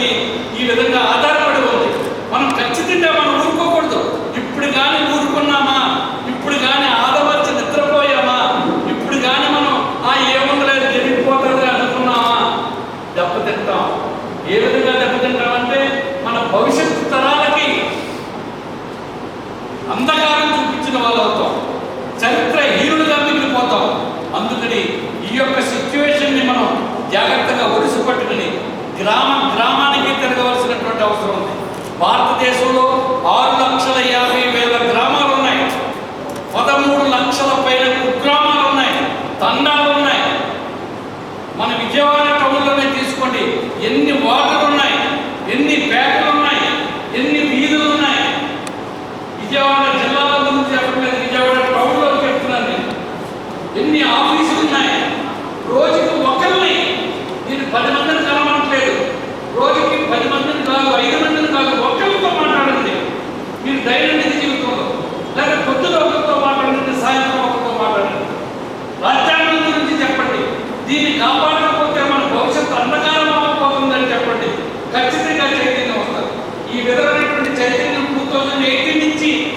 ఈ విధంగా ఆధారపడి ఉంది. మనం ఖచ్చితంగా మనం ఊరుకోకూడదు. ఇప్పుడు కానీ ఊరుకున్నామా? ఇప్పుడు కానీ ఆదవర్చి నిద్రపోయామా? ఇప్పుడు కానీ మనం ఆ ఏముండలేదు జరిగిపోతుంది అనుకున్నామా? దెబ్బతింటాం. ఏ విధంగా దెబ్బతింటామంటే మన భవిష్యత్తు తరాలకి అంధకారం చూపించిన వాళ్ళు అవుతాం. చరిత్ర హీరులుగా మిగిలిపోతాం. అందుకని ఈ యొక్క సిచ్యువేషన్ని మనం జాగ్రత్తగా ఒడిసి పట్టుకుని గ్రామ అవసరం ఉంది. భారతదేశంలో ఆరు లక్షల యాభై వేల గ్రామాలు ఉన్నాయి పదమూడు లక్షల పైన కుగ్రామాలు ఉన్నాయి తండాలు ఉన్నాయి మన విజయవాడ టౌన్లోనే తీసుకోండి. ఎన్ని వార్డులు ఉన్నాయి ఎన్ని పేటలు ఉన్నాయి ఎన్ని వీధులు ఉన్నాయి విజయవాడ జిల్లాలో గురించి చెప్పలేదు విజయవాడ టౌన్లో చెప్తున్నాను నేను. ఎన్ని ఆఫీసులు காப்பாற்ற